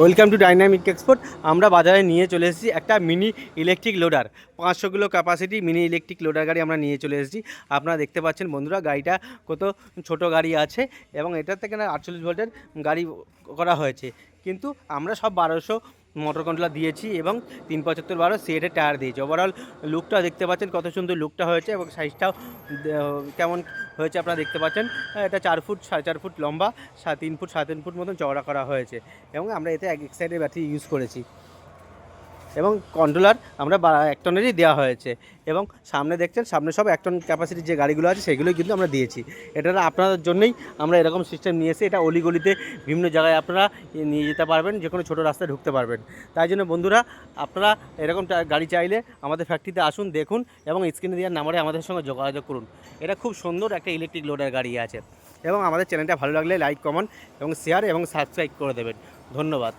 Welcome to dynamic export. আমরা বাজারে নিয়ে চলে এসেছি একটা মিনি ইলেকট্রিক লোডার। পাঁচশো kilo capacity mini electric loader গাড়ি আমরা নিয়ে চলে এসেছি। আপনারা দেখতে পাচ্ছেন বন্ধুরা, গাড়িটা কত ছোট গাড়ি আছে এবং এটার থেকে না আটচল্লিশ ভোল্টের গাড়ি করা হয়েছে। কিন্তু আমরা সব বারোশো মোটর কন্ট্রোলার দিয়েছি এবং তিন পঁচাত্তর বারো সিএটের টায়ার দিয়েছি। ওভারঅল লুকটা দেখতে পাচ্ছেন, কত সুন্দর লুকটা হয়েছে এবং সাইজটাও কেমন হয়েছে আপনারা দেখতে পাচ্ছেন। এটা চার ফুট, সাড়ে চার ফুট লম্বা সাত তিন ফুট, সাড়ে তিন ফুট মতন চওড়া করা হয়েছে। এবং আমরা এতে এক এক সাইডের ব্যাটারি ইউজ করেছি। এবং কন্ট্রোলার আমরা এক টনেরই দেওয়া হয়েছে। এবং সামনে দেখছেন, সামনে সব এক টন ক্যাপাসিটির যে গাড়িগুলো আছে, সেগুলোই কিন্তু আমরা দিয়েছি। এটা আপনাদের জন্যই আমরা এরকম সিস্টেম নিয়ে এসে এটা অলিগলিতে বিভিন্ন জায়গায় আপনারা নিয়ে যেতে পারবেন, যে কোনো ছোটো রাস্তায় ঢুকতে পারবেন। তাই জন্য বন্ধুরা, আপনারা এরকম গাড়ি চাইলে আমাদের ফ্যাক্টরিতে আসুন, দেখুন এবং স্ক্রিনে দেওয়ার নাম্বারে আমাদের সঙ্গে যোগাযোগ করুন। এটা খুব সুন্দর একটা ইলেকট্রিক লোডার গাড়ি আছে। এবং আমাদের চ্যানেলটা ভালো লাগলে লাইক কমেন্ট এবং শেয়ার এবং সাবস্ক্রাইব করে দেবেন। ধন্যবাদ।